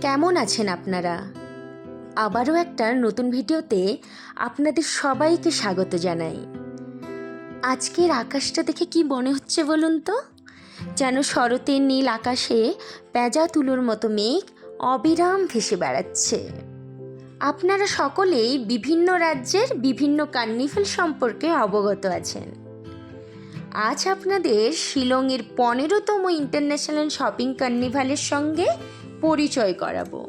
কেমন আছেন আপনারা? আবারও একটা নতুন ভিডিওতে আপনাদের সবাইকে স্বাগত জানাই। আজকের আকাশটা দেখে কি মনে হচ্ছে বলুন তো? যেন শরতের নীল আকাশে পেঁজা তুলোর মতো মেঘ অবিরাম ভেসে বেড়াচ্ছে। আপনারা সকলেই বিভিন্ন রাজ্যের বিভিন্ন কার্নিভেল সম্পর্কে অবগত আছেন। আজ আপনাদের শিলংয়ের পনেরোতম ইন্টারন্যাশনাল শপিং কার্নিভালের সঙ্গে পরিচয় করাবো।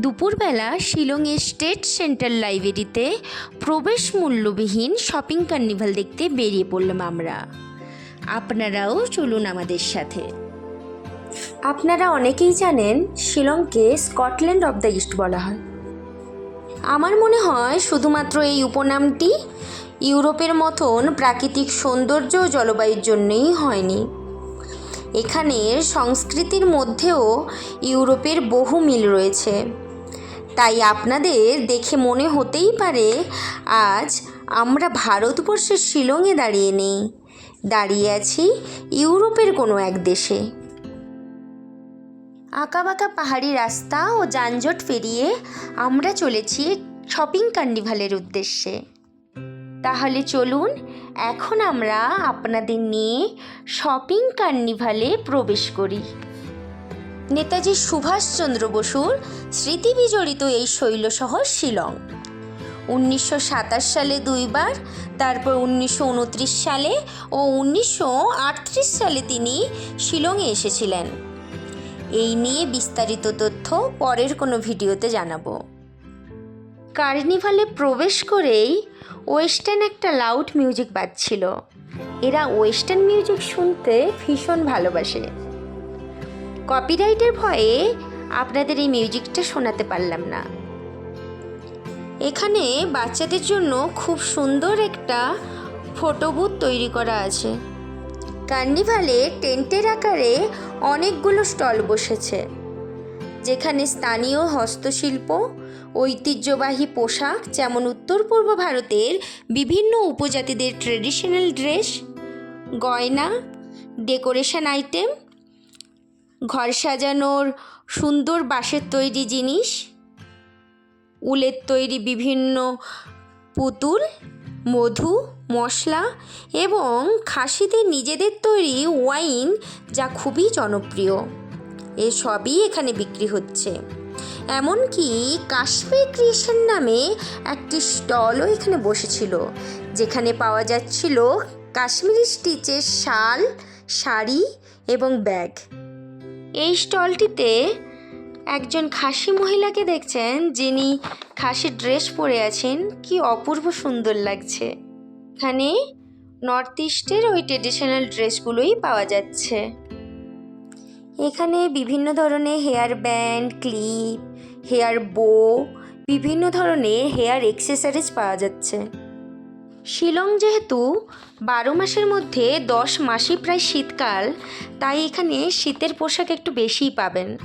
দুপুরবেলা শিলংয়ের স্টেট সেন্ট্রাল লাইব্রেরিতে প্রবেশ মূল্যবিহীন শপিং কার্নিভাল দেখতে বেরিয়ে পড়লাম আমরা। আপনারাও চলুন আমাদের সাথে। আপনারা অনেকেই জানেন, শিলংকে স্কটল্যান্ড অব দ্য ইস্ট বলা হয়। আমার মনে হয় শুধুমাত্র এই উপনামটি ইউরোপের মতন প্রাকৃতিক সৌন্দর্য ও জলবায়ুর জন্যই হয়নি। এখানের সংস্কৃতির মধ্যেও ইউরোপের বহু মিল রয়েছে। তাই আপনাদের দেখে মনে হতেই পারে, আজ আমরা ভারতবর্ষের শিলংয়ে দাঁড়িয়ে নেই। দাঁড়িয়ে আছি ইউরোপের কোনো এক দেশে। আঁকাবাঁকা পাহাড়ি রাস্তা ও যানজট পেরিয়ে আমরা চলেছি শপিং কার্নিভালের উদ্দেশ্যে। তাহলে চলুন, এখন আমরা আপনাদের নিয়ে শপিং কার্নিভালে প্রবেশ করি। নেতাজি সুভাষচন্দ্র বসুর স্মৃতি বিজড়িত এই শৈলশহর শিলং। উনিশশো সাতাশ সালে দুইবার, তারপর উনিশশো উনত্রিশ সালে ও উনিশশো আটত্রিশ সালে তিনি শিলংয়ে এসেছিলেন। এই নিয়ে বিস্তারিত তথ্য পরের কোনো ভিডিওতে জানাব। কার্নিভালে প্রবেশ করেই ওয়েস্টার্ন একটা লাউড মিউজিক বাজছিল। এরা ওয়েস্টার্ন মিউজিক শুনতে ভীষণ ভালোবাসে। কপিরাইটের ভয়ে আপনাদের এই মিউজিকটা শোনাতে পারলাম না। এখানে বাচ্চাদের জন্য খুব সুন্দর একটা ফটো বুথ তৈরি করা আছে। কার্নিভালে টেন্টের আকারে অনেকগুলো স্টল বসেছে। যেখানে স্থানীয় হস্তশিল্প, ঐতিহ্যবাহী পোশাক যেমন উত্তর পূর্ব ভারতের বিভিন্ন উপজাতিদের ট্রেডিশনাল ড্রেস গয়না ডেকোরেশন আইটেম ঘর সাজানোর সুন্দর বাঁশের তৈরি জিনিস, উলের তৈরি বিভিন্ন পুতুল, মধু, মশলা এবং খাসিদের নিজেদের তৈরি ওয়াইন যা খুবই জনপ্রিয়। এসবই এখানে বিক্রি হচ্ছে। এমনকি কাশ্মীর ক্রিয়েশন নামে একটি স্টলও এখানে বসেছিল, যেখানে পাওয়া যাচ্ছিল কাশ্মীরি স্টিচের শাল, শাড়ি এবং ব্যাগ। এই স্টলটিতে একজন খাসি মহিলাকে দেখছেন যিনি খাসি ড্রেস পরে আছেন, কি অপূর্ব সুন্দর লাগছে। এখানে নর্থ ইস্টের ওই ট্রেডিশনাল ড্রেসগুলোই পাওয়া যাচ্ছে। এখানে বিভিন্ন ধরনের হেয়ার ব্যান্ড, ক্লিপ, হেয়ার বো, বিভিন্ন ধরনের হেয়ার এক্সেসরিজ পাওয়া যাচ্ছে। শিলং যেহেতু বারো মাসের মধ্যে দশ মাসই প্রায় শীতকাল, তাই এখানে শীতের পোশাক একটু বেশিই পাবেন।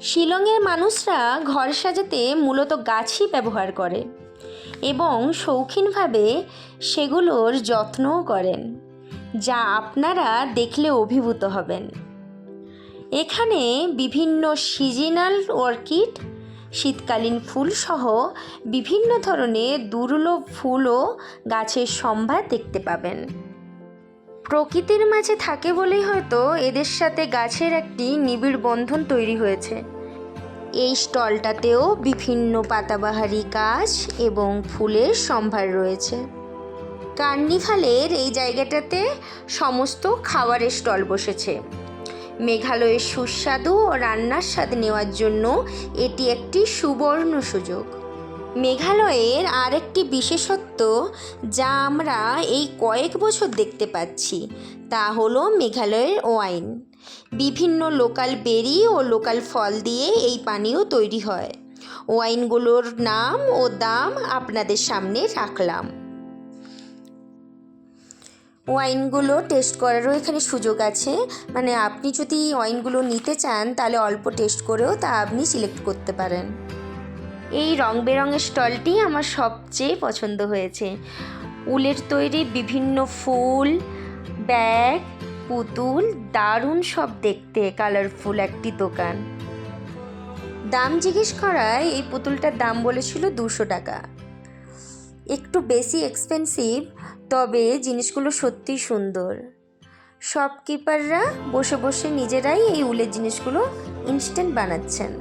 শিলংয়ের মানুষরা ঘর সাজাতে মূলত গাছই ব্যবহার করে এবং শৌখিনভাবে সেগুলোর যত্নও করেন, যা আপনারা দেখলে অভিভূত হবেন। এখানে বিভিন্ন সিজনাল অর্কিড, শীতকালীন ফুল সহ বিভিন্ন ধরনের দুর্লভ ফুলও গাছের সম্ভার দেখতে পাবেন। প্রকৃতির মাঝে থাকে বলেই হয়তো এদের সাথে গাছের একটি নিবিড় বন্ধন তৈরি হয়েছে। এই স্টলটাতেও বিভিন্ন পাতাবাহারি গাছ এবং ফুলের সম্ভার রয়েছে। কার্নিভালের এই জায়গাটাতে সমস্ত খাবারের স্টল বসেছে। মেঘালয়ের সুস্বাদু ও রান্নার স্বাদ নেওয়ার জন্য এটি একটি সুবর্ণ সুযোগ। মেঘালয়ের আরেকটি বিশেষত্ব যা আমরা এই কয়েক বছর দেখতে পাচ্ছি, তা হলো মেঘালয়ের ওয়াইন। বিভিন্ন লোকাল বেরি ও লোকাল ফল দিয়ে এই পানীয় তৈরি হয়। ওয়াইনগুলোর নাম ও দাম আপনাদের সামনে রাখলাম। ওয়াইনগুলো টেস্ট করারও এখানে সুযোগ আছে। মানে আপনি যদি ওয়াইনগুলো নিতে চান, তাহলে অল্প টেস্ট করেও তা আপনি সিলেক্ট করতে পারেন। এই রং বেরঙের স্টলটি আমার সবচেয়ে পছন্দ হয়েছে। উলের তৈরি বিভিন্ন ফুল, ব্যাগ, পুতুল, দারুণ সব দেখতে কালারফুল একটি দোকান। দাম জিজ্ঞেস করায়, এই পুতুলটার দাম বলেছিল দুশো টাকা। একটু বেশি এক্সপেন্সিভ তবে জিনিসগুলো সত্যিই সুন্দর। শপকিপাররা বসে বসে নিজেরাই এই উলের জিনিসগুলো ইনস্ট্যান্ট বানাচ্ছেন।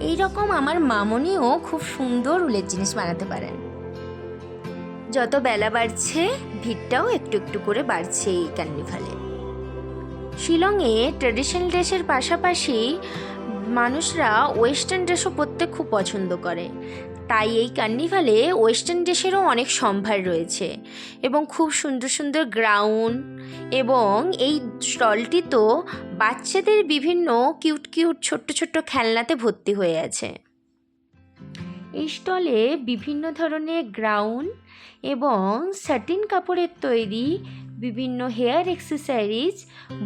এই রকম আমার মামনিও খুব সুন্দর উলের জিনিস বানাতে পারেন। যত বেলা বাড়ছে, ভিড়টাও একটু একটু করে বাড়ছে এই কার্নিভালে শিলংয়ে ট্রেডিশনাল ড্রেসের পাশাপাশি মানুষরা ওয়েস্টার্ন ড্রেসও পরতে খুব পছন্দ করে। তাই এই কার্নিভালে ওয়েস্টার্ন ড্রেসেরও অনেক সম্ভার রয়েছে এবং খুব সুন্দর সুন্দর গ্রাউন্ড এবং এই স্টলটি তো বাচ্চাদের বিভিন্ন কিউট কিউট ছোট্ট ছোট্ট খেলনাতে ভর্তি হয়ে আছে। এই স্টলে বিভিন্ন ধরনের গ্রাউন্ড এবং সাটিন কাপড়ের তৈরি বিভিন্ন হেয়ার অ্যাক্সেসরিজ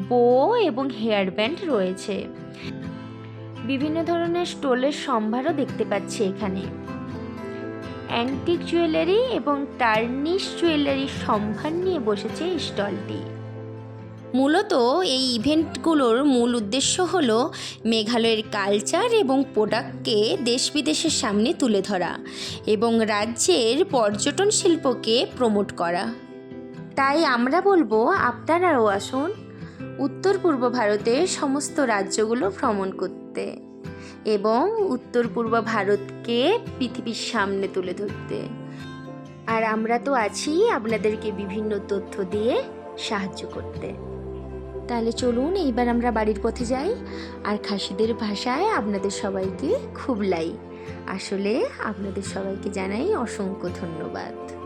বো এবং হেয়ার ব্যান্ড রয়েছে। বিভিন্ন ধরনের স্টোলের সম্ভারও দেখতে পাচ্ছি এখানে। অ্যান্টিক জুয়েলারি এবং টার্নিশ জুয়েলারির সম্ভার নিয়ে বসেছে এই স্টলটি। মূলত এই ইভেন্টগুলোর মূল উদ্দেশ্য হল মেঘালয়ের কালচার এবং প্রোডাক্টকে দেশ বিদেশের সামনে তুলে ধরা এবং রাজ্যের পর্যটন শিল্পকে প্রমোট করা। তাই আমরা বলব আপনারাও আসুন। উত্তর পূর্ব ভারতের সমস্ত রাজ্যগুলো ভ্রমণ করতে। এবং উত্তর পূর্ব ভারতকে পৃথিবীর সামনে তুলে ধরতে। আর আমরা তো আছি আপনাদেরকে বিভিন্ন তথ্য দিয়ে সাহায্য করতে। তাহলে চলুন এইবার আমরা বাড়ির পথে যাই। আর খাসিদের ভাষায় আপনাদের সবাইকে খুব লাই আসলে আপনাদের সবাইকে জানাই অসংখ্য ধন্যবাদ।